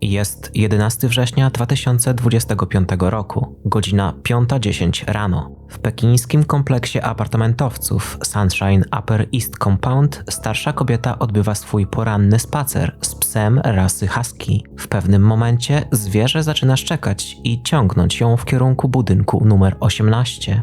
Jest 11 września 2025 roku, godzina 5.10 rano. W pekińskim kompleksie apartamentowców Sunshine Upper East Compound starsza kobieta odbywa swój poranny spacer z psem rasy husky. W pewnym momencie zwierzę zaczyna szczekać i ciągnąć ją w kierunku budynku numer 18.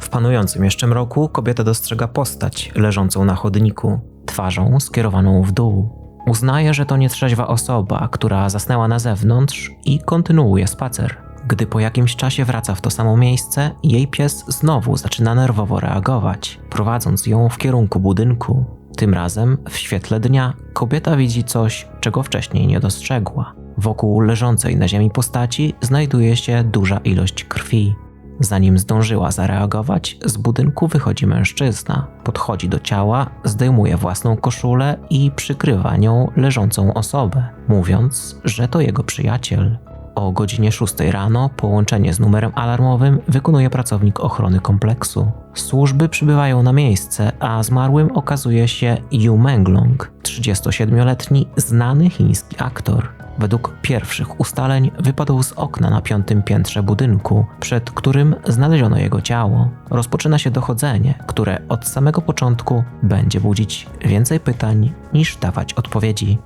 W panującym jeszcze mroku kobieta dostrzega postać leżącą na chodniku, twarzą skierowaną w dół. Uznaje, że to nietrzeźwa osoba, która zasnęła na zewnątrz i kontynuuje spacer. Gdy po jakimś czasie wraca w to samo miejsce, jej pies znowu zaczyna nerwowo reagować, prowadząc ją w kierunku budynku. Tym razem, w świetle dnia, kobieta widzi coś, czego wcześniej nie dostrzegła. Wokół leżącej na ziemi postaci znajduje się duża ilość krwi. Zanim zdążyła zareagować, z budynku wychodzi mężczyzna. Podchodzi do ciała, zdejmuje własną koszulę i przykrywa nią leżącą osobę, mówiąc, że to jego przyjaciel. O godzinie 6 rano połączenie z numerem alarmowym wykonuje pracownik ochrony kompleksu. Służby przybywają na miejsce, a zmarłym okazuje się Yu Menglong, 37-letni znany chiński aktor. Według pierwszych ustaleń wypadł z okna na piątym piętrze budynku, przed którym znaleziono jego ciało. Rozpoczyna się dochodzenie, które od samego początku będzie budzić więcej pytań niż dawać odpowiedzi.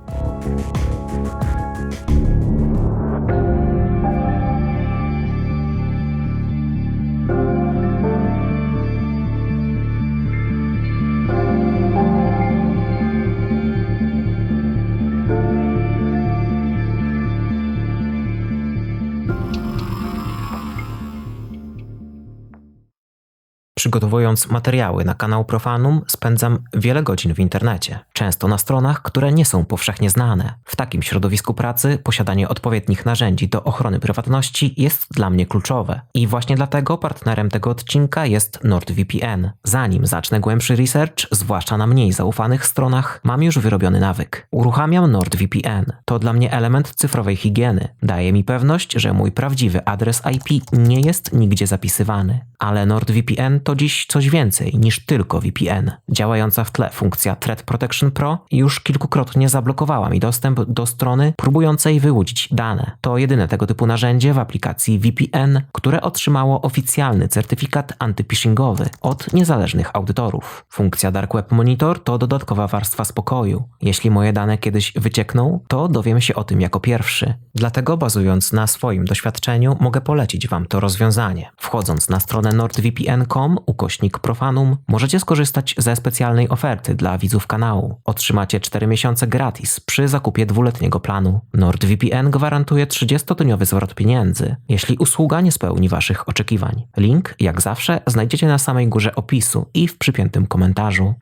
Przygotowując materiały na kanał Profanum, spędzam wiele godzin w internecie, często na stronach, które nie są powszechnie znane. W takim środowisku pracy posiadanie odpowiednich narzędzi do ochrony prywatności jest dla mnie kluczowe. I właśnie dlatego partnerem tego odcinka jest NordVPN. Zanim zacznę głębszy research, zwłaszcza na mniej zaufanych stronach, mam już wyrobiony nawyk. Uruchamiam NordVPN. To dla mnie element cyfrowej higieny. Daje mi pewność, że mój prawdziwy adres IP nie jest nigdzie zapisywany. Ale NordVPN to dziś coś więcej niż tylko VPN. Działająca w tle funkcja Threat Protection Pro już kilkukrotnie zablokowała mi dostęp do strony próbującej wyłudzić dane. To jedyne tego typu narzędzie w aplikacji VPN, które otrzymało oficjalny certyfikat antyphishingowy od niezależnych audytorów. Funkcja Dark Web Monitor to dodatkowa warstwa spokoju. Jeśli moje dane kiedyś wyciekną, to dowiem się o tym jako pierwszy. Dlatego bazując na swoim doświadczeniu mogę polecić Wam to rozwiązanie. Wchodząc na stronę nordvpn.com ukośnik profanum możecie skorzystać ze specjalnej oferty dla widzów kanału. Otrzymacie 4 miesiące gratis przy zakupie dwuletniego planu. NordVPN gwarantuje 30-dniowy zwrot pieniędzy, jeśli usługa nie spełni Waszych oczekiwań. Link, jak zawsze, znajdziecie na samej górze opisu i w przypiętym komentarzu.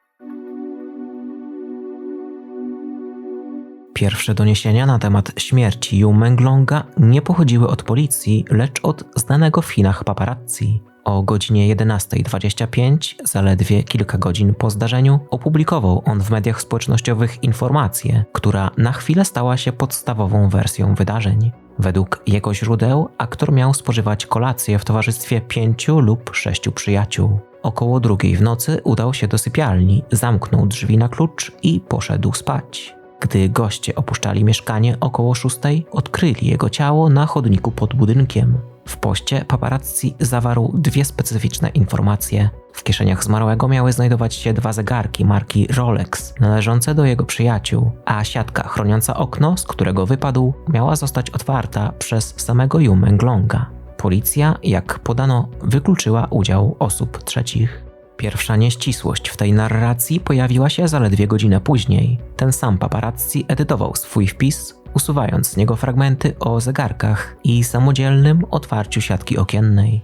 Pierwsze doniesienia na temat śmierci Yu Menglonga nie pochodziły od policji, lecz od znanego w Chinach paparazzi. O godzinie 11.25, zaledwie kilka godzin po zdarzeniu, opublikował on w mediach społecznościowych informację, która na chwilę stała się podstawową wersją wydarzeń. Według jego źródeł aktor miał spożywać kolację w towarzystwie pięciu lub sześciu przyjaciół. Około drugiej w nocy udał się do sypialni, zamknął drzwi na klucz i poszedł spać. Gdy goście opuszczali mieszkanie około szóstej, odkryli jego ciało na chodniku pod budynkiem. W poście paparazzi zawarł dwie specyficzne informacje. W kieszeniach zmarłego miały znajdować się dwa zegarki marki Rolex, należące do jego przyjaciół, a siatka chroniąca okno, z którego wypadł, miała zostać otwarta przez samego Yu Menglonga. Policja, jak podano, wykluczyła udział osób trzecich. Pierwsza nieścisłość w tej narracji pojawiła się zaledwie godzinę później. Ten sam paparazzi edytował swój wpis, usuwając z niego fragmenty o zegarkach i samodzielnym otwarciu siatki okiennej.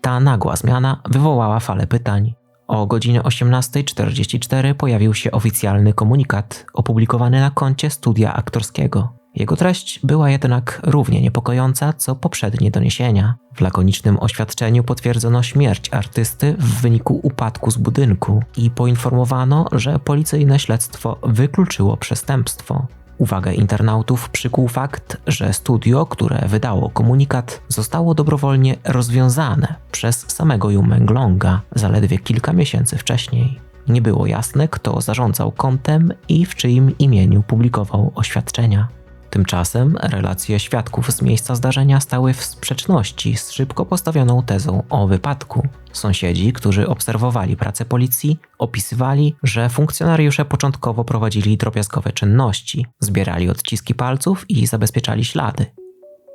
Ta nagła zmiana wywołała falę pytań. O godzinie 18.44 pojawił się oficjalny komunikat opublikowany na koncie studia aktorskiego. Jego treść była jednak równie niepokojąca co poprzednie doniesienia. W lakonicznym oświadczeniu potwierdzono śmierć artysty w wyniku upadku z budynku i poinformowano, że policyjne śledztwo wykluczyło przestępstwo. Uwagę internautów przykuł fakt, że studio, które wydało komunikat, zostało dobrowolnie rozwiązane przez samego Jumenglonga zaledwie kilka miesięcy wcześniej. Nie było jasne, kto zarządzał kontem i w czyim imieniu publikował oświadczenia. Tymczasem relacje świadków z miejsca zdarzenia stały w sprzeczności z szybko postawioną tezą o wypadku. Sąsiedzi, którzy obserwowali pracę policji, opisywali, że funkcjonariusze początkowo prowadzili drobiazgowe czynności, zbierali odciski palców i zabezpieczali ślady.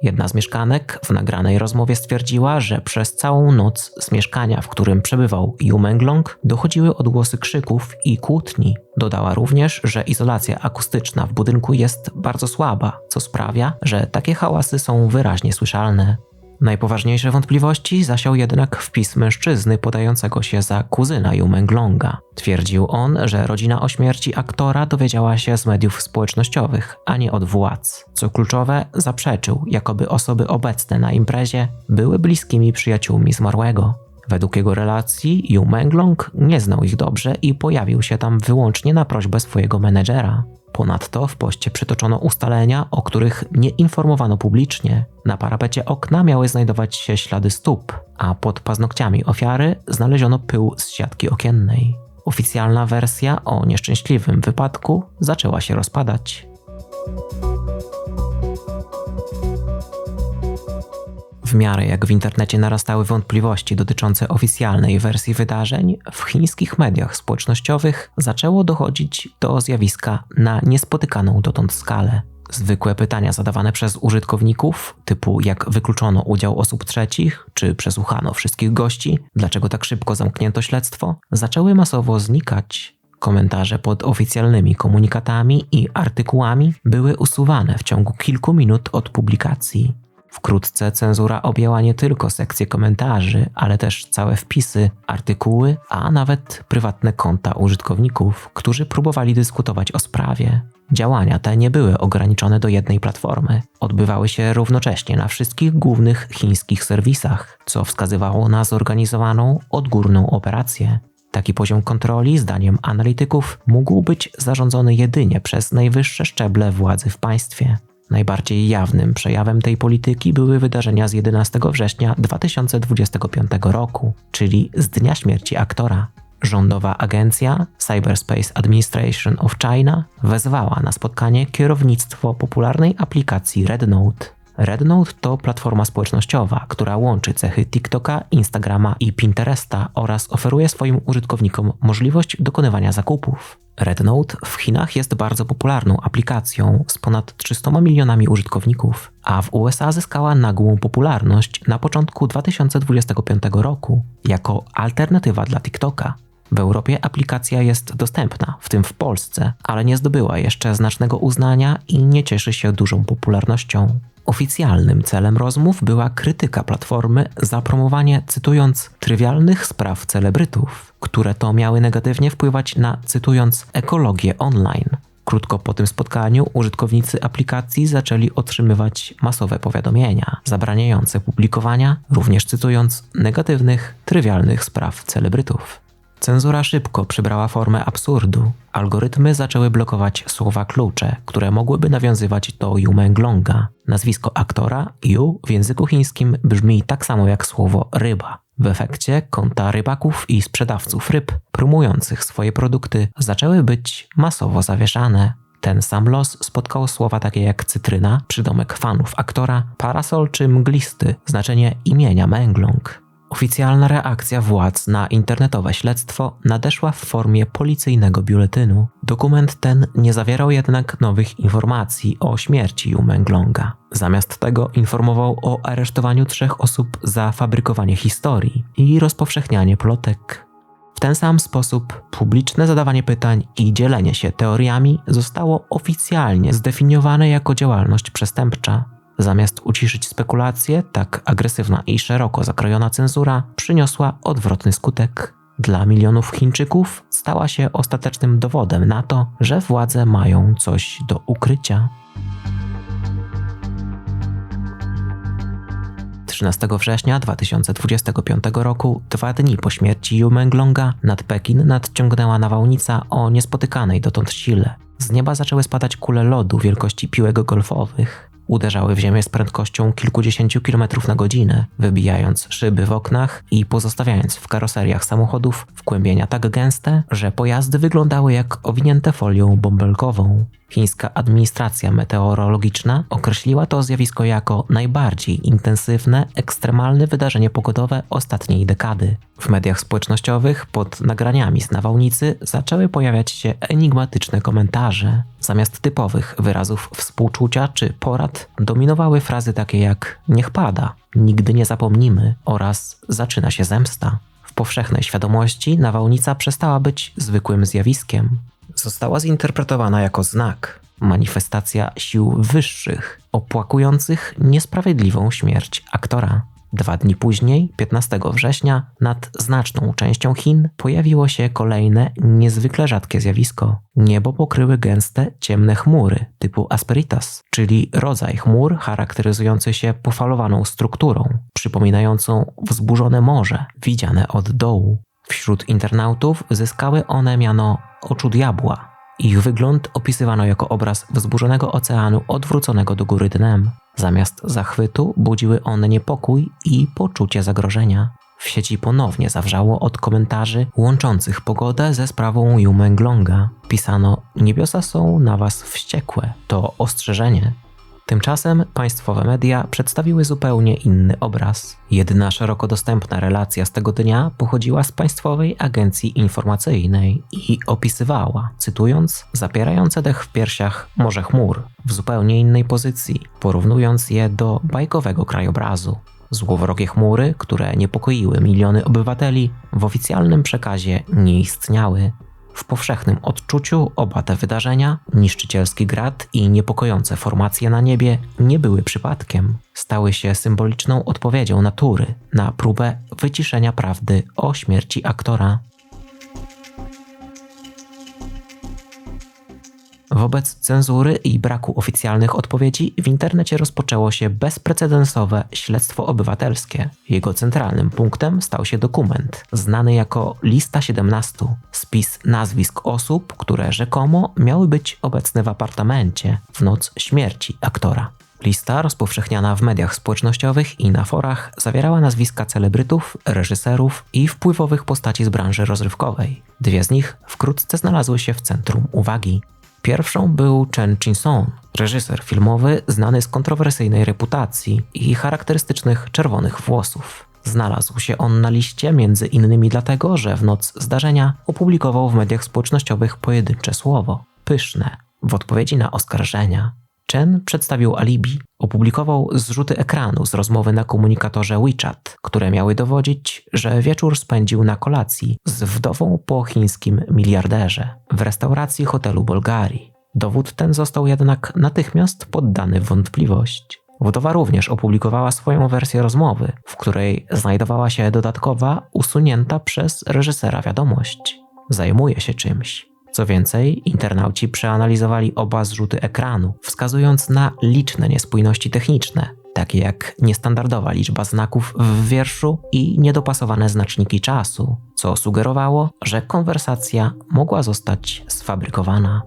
Jedna z mieszkanek w nagranej rozmowie stwierdziła, że przez całą noc z mieszkania, w którym przebywał Yu Menglong, dochodziły odgłosy krzyków i kłótni. Dodała również, że izolacja akustyczna w budynku jest bardzo słaba, co sprawia, że takie hałasy są wyraźnie słyszalne. Najpoważniejsze wątpliwości zasiał jednak wpis mężczyzny podającego się za kuzyna Jumenglonga. Twierdził on, że rodzina o śmierci aktora dowiedziała się z mediów społecznościowych, a nie od władz. Co kluczowe, zaprzeczył, jakoby osoby obecne na imprezie były bliskimi przyjaciółmi zmarłego. Według jego relacji, Yu Menglong nie znał ich dobrze i pojawił się tam wyłącznie na prośbę swojego menedżera. Ponadto w poście przytoczono ustalenia, o których nie informowano publicznie. Na parapecie okna miały znajdować się ślady stóp, a pod paznokciami ofiary znaleziono pył z siatki okiennej. Oficjalna wersja o nieszczęśliwym wypadku zaczęła się rozpadać. W miarę jak w internecie narastały wątpliwości dotyczące oficjalnej wersji wydarzeń, w chińskich mediach społecznościowych zaczęło dochodzić do zjawiska na niespotykaną dotąd skalę. Zwykłe pytania zadawane przez użytkowników, typu jak wykluczono udział osób trzecich, czy przesłuchano wszystkich gości, dlaczego tak szybko zamknięto śledztwo, zaczęły masowo znikać. Komentarze pod oficjalnymi komunikatami i artykułami były usuwane w ciągu kilku minut od publikacji. Wkrótce cenzura objęła nie tylko sekcje komentarzy, ale też całe wpisy, artykuły, a nawet prywatne konta użytkowników, którzy próbowali dyskutować o sprawie. Działania te nie były ograniczone do jednej platformy. Odbywały się równocześnie na wszystkich głównych chińskich serwisach, co wskazywało na zorganizowaną, odgórną operację. Taki poziom kontroli, zdaniem analityków, mógł być zarządzony jedynie przez najwyższe szczeble władzy w państwie. Najbardziej jawnym przejawem tej polityki były wydarzenia z 11 września 2025 roku, czyli z dnia śmierci aktora. Rządowa agencja Cyberspace Administration of China wezwała na spotkanie kierownictwo popularnej aplikacji RedNote. RedNote to platforma społecznościowa, która łączy cechy TikToka, Instagrama i Pinteresta oraz oferuje swoim użytkownikom możliwość dokonywania zakupów. RedNote w Chinach jest bardzo popularną aplikacją z ponad 300 milionami użytkowników, a w USA zyskała nagłą popularność na początku 2025 roku jako alternatywa dla TikToka. W Europie aplikacja jest dostępna, w tym w Polsce, ale nie zdobyła jeszcze znacznego uznania i nie cieszy się dużą popularnością. Oficjalnym celem rozmów była krytyka platformy za promowanie, cytując, trywialnych spraw celebrytów, które to miały negatywnie wpływać na, cytując, ekologię online. Krótko po tym spotkaniu użytkownicy aplikacji zaczęli otrzymywać masowe powiadomienia zabraniające publikowania, również cytując, negatywnych, trywialnych spraw celebrytów. Cenzura szybko przybrała formę absurdu. Algorytmy zaczęły blokować słowa klucze, które mogłyby nawiązywać do Yu Menglonga. Nazwisko aktora Yu w języku chińskim brzmi tak samo jak słowo ryba. W efekcie konta rybaków i sprzedawców ryb promujących swoje produkty zaczęły być masowo zawieszane. Ten sam los spotkał słowa takie jak cytryna, przydomek fanów aktora, parasol czy mglisty, znaczenie imienia Menglong. Oficjalna reakcja władz na internetowe śledztwo nadeszła w formie policyjnego biuletynu. Dokument ten nie zawierał jednak nowych informacji o śmierci Jumenglonga. Zamiast tego informował o aresztowaniu trzech osób za fabrykowanie historii i rozpowszechnianie plotek. W ten sam sposób publiczne zadawanie pytań i dzielenie się teoriami zostało oficjalnie zdefiniowane jako działalność przestępcza. Zamiast uciszyć spekulacje, tak agresywna i szeroko zakrojona cenzura przyniosła odwrotny skutek. Dla milionów Chińczyków stała się ostatecznym dowodem na to, że władze mają coś do ukrycia. 13 września 2025 roku, dwa dni po śmierci Yu Menglonga, nad Pekin nadciągnęła nawałnica o niespotykanej dotąd sile. Z nieba zaczęły spadać kule lodu wielkości piłek golfowych uderzały w ziemię z prędkością kilkudziesięciu kilometrów na godzinę, wybijając szyby w oknach i pozostawiając w karoseriach samochodów wkłębienia tak gęste, że pojazdy wyglądały jak owinięte folią bąbelkową. Chińska administracja meteorologiczna określiła to zjawisko jako najbardziej intensywne, ekstremalne wydarzenie pogodowe ostatniej dekady. W mediach społecznościowych pod nagraniami z nawałnicy zaczęły pojawiać się enigmatyczne komentarze. Zamiast typowych wyrazów współczucia czy porad dominowały frazy takie jak niech pada, nigdy nie zapomnimy oraz zaczyna się zemsta. W powszechnej świadomości nawałnica przestała być zwykłym zjawiskiem. Została zinterpretowana jako znak, manifestacja sił wyższych, opłakujących niesprawiedliwą śmierć aktora. Dwa dni później, 15 września, nad znaczną częścią Chin pojawiło się kolejne, niezwykle rzadkie zjawisko. Niebo pokryły gęste, ciemne chmury typu asperitas, czyli rodzaj chmur charakteryzujący się pofalowaną strukturą, przypominającą wzburzone morze, widziane od dołu. Wśród internautów zyskały one miano oczu diabła. Ich wygląd opisywano jako obraz wzburzonego oceanu odwróconego do góry dnem. Zamiast zachwytu budziły one niepokój i poczucie zagrożenia. W sieci ponownie zawrzało od komentarzy łączących pogodę ze sprawą Yumenglonga. Pisano: Niebiosa są na was wściekłe. To ostrzeżenie. Tymczasem państwowe media przedstawiły zupełnie inny obraz. Jedyna szeroko dostępna relacja z tego dnia pochodziła z Państwowej Agencji Informacyjnej i opisywała, cytując, zapierające dech w piersiach morze chmur w zupełnie innej pozycji, porównując je do bajkowego krajobrazu. Złowrogie chmury, które niepokoiły miliony obywateli, w oficjalnym przekazie nie istniały. W powszechnym odczuciu oba te wydarzenia, niszczycielski grad i niepokojące formacje na niebie, nie były przypadkiem. Stały się symboliczną odpowiedzią natury na próbę wyciszenia prawdy o śmierci aktora. Wobec cenzury i braku oficjalnych odpowiedzi w internecie rozpoczęło się bezprecedensowe śledztwo obywatelskie. Jego centralnym punktem stał się dokument, znany jako Lista 17, spis nazwisk osób, które rzekomo miały być obecne w apartamencie w noc śmierci aktora. Lista rozpowszechniana w mediach społecznościowych i na forach zawierała nazwiska celebrytów, reżyserów i wpływowych postaci z branży rozrywkowej. Dwie z nich wkrótce znalazły się w centrum uwagi. Pierwszą był Chen Chin-song, reżyser filmowy znany z kontrowersyjnej reputacji i charakterystycznych czerwonych włosów. Znalazł się on na liście między innymi dlatego, że w noc zdarzenia opublikował w mediach społecznościowych pojedyncze słowo pyszne w odpowiedzi na oskarżenia. Chen przedstawił alibi. Opublikował zrzuty ekranu z rozmowy na komunikatorze WeChat, które miały dowodzić, że wieczór spędził na kolacji z wdową po chińskim miliarderze w restauracji hotelu Bolgarii. Dowód ten został jednak natychmiast poddany w wątpliwość. Wdowa również opublikowała swoją wersję rozmowy, w której znajdowała się dodatkowa, usunięta przez reżysera wiadomość. Zajmuje się czymś. Co więcej, internauci przeanalizowali oba zrzuty ekranu, wskazując na liczne niespójności techniczne, takie jak niestandardowa liczba znaków w wierszu i niedopasowane znaczniki czasu, co sugerowało, że konwersacja mogła zostać sfabrykowana.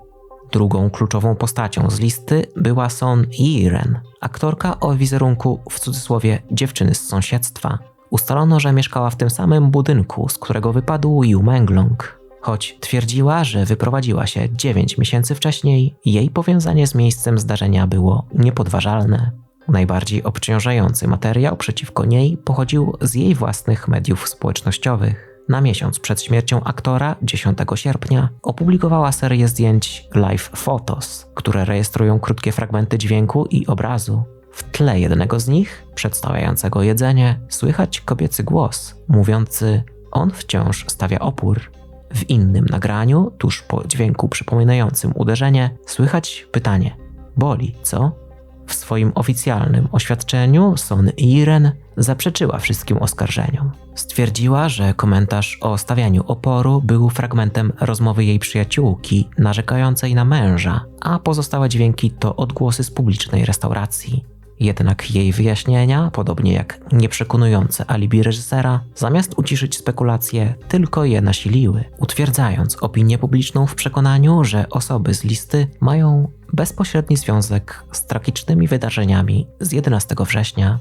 Drugą kluczową postacią z listy była Son Yiren, aktorka o wizerunku w cudzysłowie dziewczyny z sąsiedztwa. Ustalono, że mieszkała w tym samym budynku, z którego wypadł Yu Menglong. Choć twierdziła, że wyprowadziła się 9 miesięcy wcześniej, jej powiązanie z miejscem zdarzenia było niepodważalne. Najbardziej obciążający materiał przeciwko niej pochodził z jej własnych mediów społecznościowych. Na miesiąc przed śmiercią aktora, 10 sierpnia, opublikowała serię zdjęć Live Photos, które rejestrują krótkie fragmenty dźwięku i obrazu. W tle jednego z nich, przedstawiającego jedzenie, słychać kobiecy głos, mówiący: On wciąż stawia opór. W innym nagraniu, tuż po dźwięku przypominającym uderzenie, słychać pytanie: Boli, co? W swoim oficjalnym oświadczeniu Son Iren zaprzeczyła wszystkim oskarżeniom. Stwierdziła, że komentarz o stawianiu oporu był fragmentem rozmowy jej przyjaciółki narzekającej na męża, a pozostałe dźwięki to odgłosy z publicznej restauracji. Jednak jej wyjaśnienia, podobnie jak nieprzekonujące alibi reżysera, zamiast uciszyć spekulacje, tylko je nasiliły, utwierdzając opinię publiczną w przekonaniu, że osoby z listy mają bezpośredni związek z tragicznymi wydarzeniami z 11 września.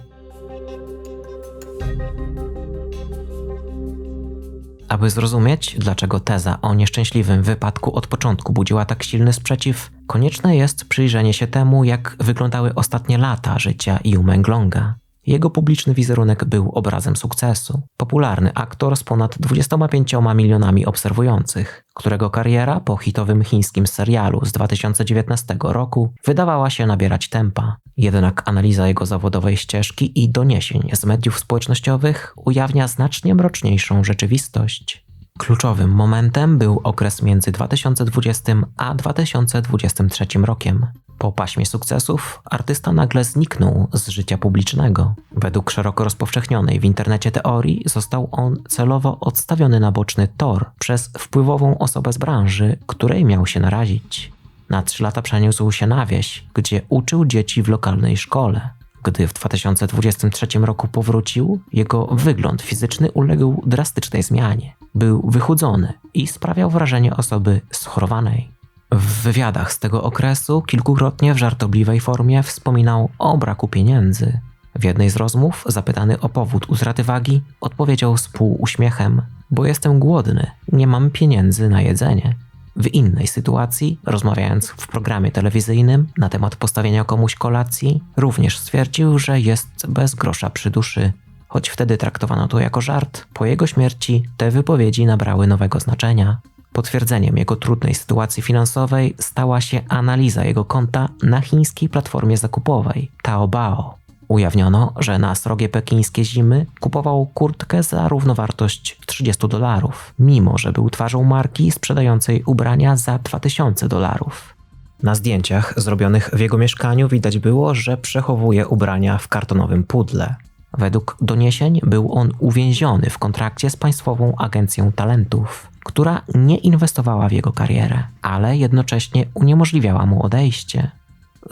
Aby zrozumieć, dlaczego teza o nieszczęśliwym wypadku od początku budziła tak silny sprzeciw, konieczne jest przyjrzenie się temu, jak wyglądały ostatnie lata życia Yu Menglonga. Jego publiczny wizerunek był obrazem sukcesu. Popularny aktor z ponad 25 milionami obserwujących, którego kariera po hitowym chińskim serialu z 2019 roku wydawała się nabierać tempa. Jednak analiza jego zawodowej ścieżki i doniesień z mediów społecznościowych ujawnia znacznie mroczniejszą rzeczywistość. Kluczowym momentem był okres między 2020 a 2023 rokiem. Po paśmie sukcesów artysta nagle zniknął z życia publicznego. Według szeroko rozpowszechnionej w internecie teorii został on celowo odstawiony na boczny tor przez wpływową osobę z branży, której miał się narazić. Na trzy lata przeniósł się na wieś, gdzie uczył dzieci w lokalnej szkole. Gdy w 2023 roku powrócił, jego wygląd fizyczny uległ drastycznej zmianie. Był wychudzony i sprawiał wrażenie osoby schorowanej. W wywiadach z tego okresu kilkukrotnie w żartobliwej formie wspominał o braku pieniędzy. W jednej z rozmów, zapytany o powód utraty wagi, odpowiedział z półuśmiechem: Bo jestem głodny, nie mam pieniędzy na jedzenie. W innej sytuacji, rozmawiając w programie telewizyjnym na temat postawienia komuś kolacji, również stwierdził, że jest bez grosza przy duszy. Choć wtedy traktowano to jako żart, po jego śmierci te wypowiedzi nabrały nowego znaczenia. Potwierdzeniem jego trudnej sytuacji finansowej stała się analiza jego konta na chińskiej platformie zakupowej Taobao. Ujawniono, że na srogie pekińskie zimy kupował kurtkę za równowartość 30 dolarów, mimo że był twarzą marki sprzedającej ubrania za 2000 dolarów. Na zdjęciach zrobionych w jego mieszkaniu widać było, że przechowuje ubrania w kartonowym pudle. Według doniesień był on uwięziony w kontrakcie z Państwową Agencją Talentów, która nie inwestowała w jego karierę, ale jednocześnie uniemożliwiała mu odejście.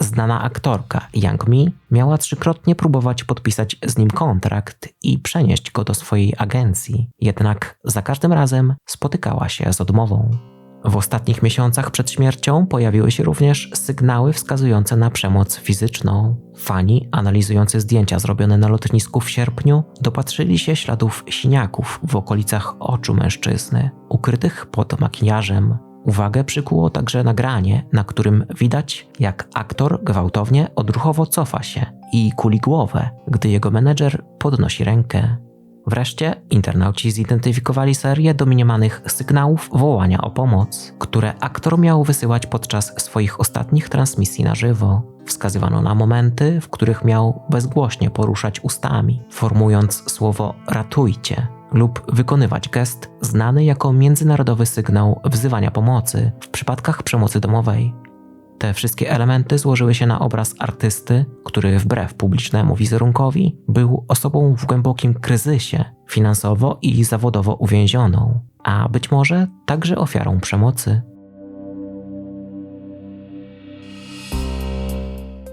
Znana aktorka Yang Mi miała trzykrotnie próbować podpisać z nim kontrakt i przenieść go do swojej agencji, jednak za każdym razem spotykała się z odmową. W ostatnich miesiącach przed śmiercią pojawiły się również sygnały wskazujące na przemoc fizyczną. Fani, analizujący zdjęcia zrobione na lotnisku w sierpniu, dopatrzyli się śladów siniaków w okolicach oczu mężczyzny, ukrytych pod makijażem. Uwagę przykuło także nagranie, na którym widać, jak aktor gwałtownie odruchowo cofa się i kuli głowę, gdy jego menedżer podnosi rękę. Wreszcie internauci zidentyfikowali serię domniemanych sygnałów wołania o pomoc, które aktor miał wysyłać podczas swoich ostatnich transmisji na żywo. Wskazywano na momenty, w których miał bezgłośnie poruszać ustami, formując słowo ratujcie lub wykonywać gest znany jako międzynarodowy sygnał wzywania pomocy w przypadkach przemocy domowej. Te wszystkie elementy złożyły się na obraz artysty, który wbrew publicznemu wizerunkowi był osobą w głębokim kryzysie, finansowo i zawodowo uwięzioną, a być może także ofiarą przemocy.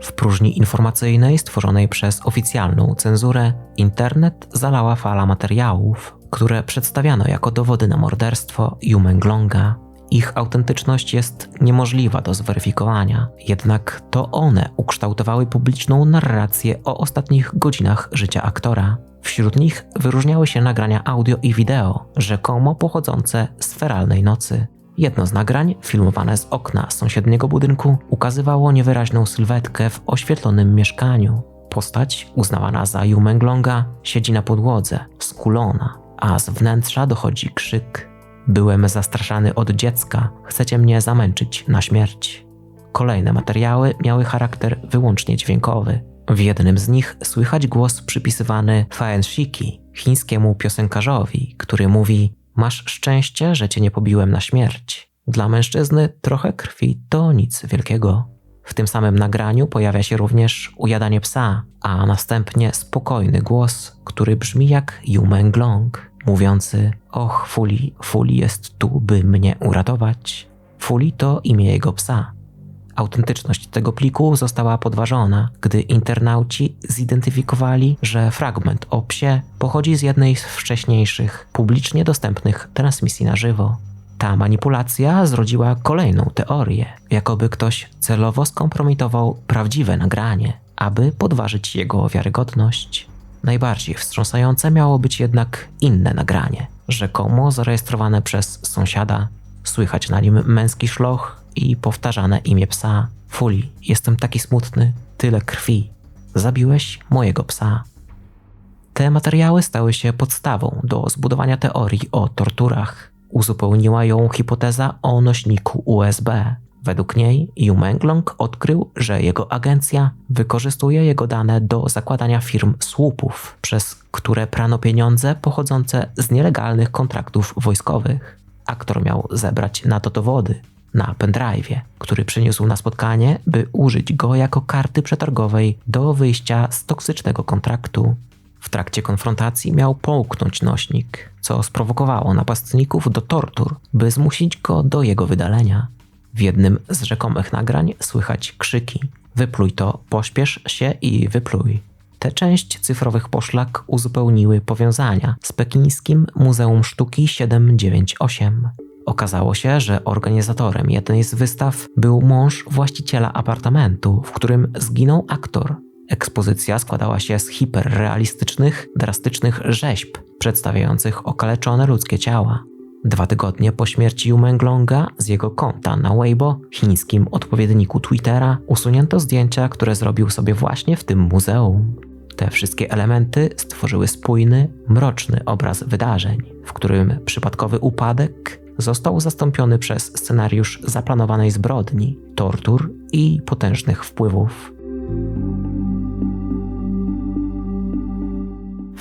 W próżni informacyjnej stworzonej przez oficjalną cenzurę internet zalała fala materiałów, które przedstawiano jako dowody na morderstwo Jumenglonga ich autentyczność jest niemożliwa do zweryfikowania, jednak to one ukształtowały publiczną narrację o ostatnich godzinach życia aktora. Wśród nich wyróżniały się nagrania audio i wideo, rzekomo pochodzące z feralnej nocy. Jedno z nagrań, filmowane z okna sąsiedniego budynku, ukazywało niewyraźną sylwetkę w oświetlonym mieszkaniu. Postać, uznawana za Jumenglonga, siedzi na podłodze, skulona, a z wnętrza dochodzi krzyk. Byłem zastraszany od dziecka, chcecie mnie zamęczyć na śmierć. Kolejne materiały miały charakter wyłącznie dźwiękowy. W jednym z nich słychać głos przypisywany Faen Shiki, chińskiemu piosenkarzowi, który mówi: Masz szczęście, że cię nie pobiłem na śmierć. Dla mężczyzny trochę krwi to nic wielkiego. W tym samym nagraniu pojawia się również ujadanie psa, a następnie spokojny głos, który brzmi jak Yu Menglong mówiący: Och, Fuli, Fuli jest tu, by mnie uratować. Fuli to imię jego psa. Autentyczność tego pliku została podważona, gdy internauci zidentyfikowali, że fragment o psie pochodzi z jednej z wcześniejszych, publicznie dostępnych transmisji na żywo. Ta manipulacja zrodziła kolejną teorię, jakoby ktoś celowo skompromitował prawdziwe nagranie, aby podważyć jego wiarygodność. Najbardziej wstrząsające miało być jednak inne nagranie, rzekomo zarejestrowane przez sąsiada. Słychać na nim męski szloch i powtarzane imię psa. Fuli, jestem taki smutny, tyle krwi. Zabiłeś mojego psa. Te materiały stały się podstawą do zbudowania teorii o torturach. Uzupełniła ją hipoteza o nośniku USB. Według niej Yu Menglong odkrył, że jego agencja wykorzystuje jego dane do zakładania firm słupów, przez które prano pieniądze pochodzące z nielegalnych kontraktów wojskowych. Aktor miał zebrać na to dowody na pendrive'ie, który przyniósł na spotkanie, by użyć go jako karty przetargowej do wyjścia z toksycznego kontraktu. W trakcie konfrontacji miał połknąć nośnik, co sprowokowało napastników do tortur, by zmusić go do jego wydalenia. W jednym z rzekomych nagrań słychać krzyki: Wypluj to, pośpiesz się i wypluj. Tę część cyfrowych poszlak uzupełniły powiązania z pekińskim Muzeum Sztuki 798. Okazało się, że organizatorem jednej z wystaw był mąż właściciela apartamentu, w którym zginął aktor. Ekspozycja składała się z hiperrealistycznych, drastycznych rzeźb przedstawiających okaleczone ludzkie ciała. Dwa tygodnie po śmierci Jumenglonga z jego konta na Weibo, chińskim odpowiedniku Twittera, usunięto zdjęcia, które zrobił sobie właśnie w tym muzeum. Te wszystkie elementy stworzyły spójny, mroczny obraz wydarzeń, w którym przypadkowy upadek został zastąpiony przez scenariusz zaplanowanej zbrodni, tortur i potężnych wpływów.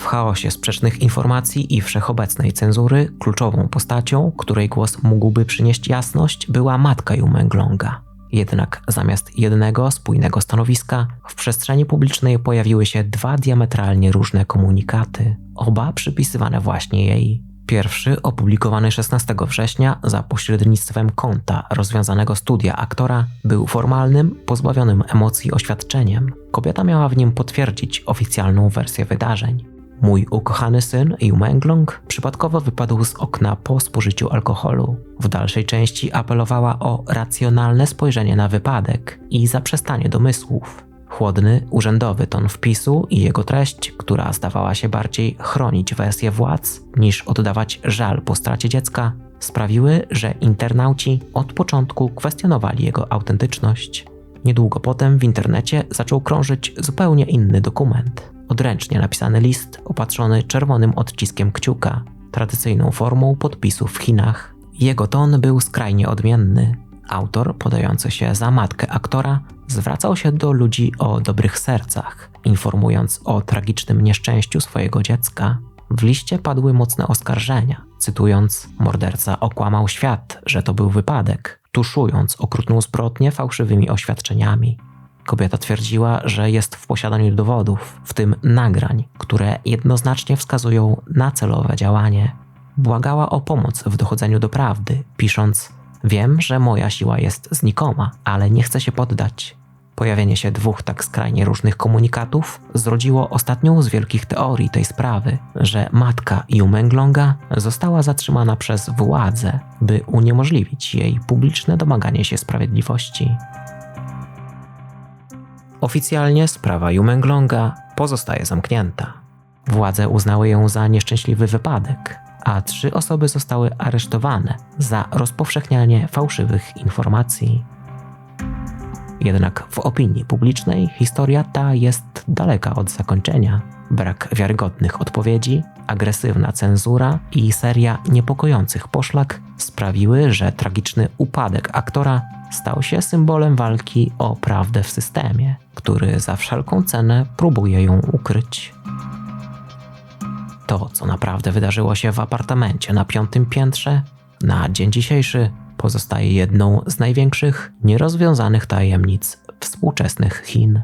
W chaosie sprzecznych informacji i wszechobecnej cenzury kluczową postacią, której głos mógłby przynieść jasność, była matka Jumenglonga. Jednak zamiast jednego spójnego stanowiska, w przestrzeni publicznej pojawiły się dwa diametralnie różne komunikaty, oba przypisywane właśnie jej. Pierwszy, opublikowany 16 września za pośrednictwem konta rozwiązanego studia aktora, był formalnym, pozbawionym emocji oświadczeniem. Kobieta miała w nim potwierdzić oficjalną wersję wydarzeń. Mój ukochany syn, Yu Menglong, przypadkowo wypadł z okna po spożyciu alkoholu. W dalszej części apelowała o racjonalne spojrzenie na wypadek i zaprzestanie domysłów. Chłodny, urzędowy ton wpisu i jego treść, która zdawała się bardziej chronić wersję władz niż oddawać żal po stracie dziecka, sprawiły, że internauci od początku kwestionowali jego autentyczność. Niedługo potem w internecie zaczął krążyć zupełnie inny dokument. Odręcznie napisany list opatrzony czerwonym odciskiem kciuka, tradycyjną formą podpisu w Chinach. Jego ton był skrajnie odmienny. Autor, podający się za matkę aktora, zwracał się do ludzi o dobrych sercach, informując o tragicznym nieszczęściu swojego dziecka. W liście padły mocne oskarżenia, cytując: Morderca okłamał świat, że to był wypadek, tuszując okrutną zbrodnię fałszywymi oświadczeniami. Kobieta twierdziła, że jest w posiadaniu dowodów, w tym nagrań, które jednoznacznie wskazują na celowe działanie. Błagała o pomoc w dochodzeniu do prawdy, pisząc: Wiem, że moja siła jest znikoma, ale nie chcę się poddać. Pojawienie się dwóch tak skrajnie różnych komunikatów zrodziło ostatnią z wielkich teorii tej sprawy, że matka Jumenglonga została zatrzymana przez władzę, by uniemożliwić jej publiczne domaganie się sprawiedliwości. Oficjalnie sprawa Jumenglonga pozostaje zamknięta. Władze uznały ją za nieszczęśliwy wypadek, a trzy osoby zostały aresztowane za rozpowszechnianie fałszywych informacji. Jednak w opinii publicznej historia ta jest daleka od zakończenia. Brak wiarygodnych odpowiedzi, agresywna cenzura i seria niepokojących poszlak sprawiły, że tragiczny upadek aktora stał się symbolem walki o prawdę w systemie, który za wszelką cenę próbuje ją ukryć. To, co naprawdę wydarzyło się w apartamencie na piątym piętrze, na dzień dzisiejszy pozostaje jedną z największych nierozwiązanych tajemnic współczesnych Chin.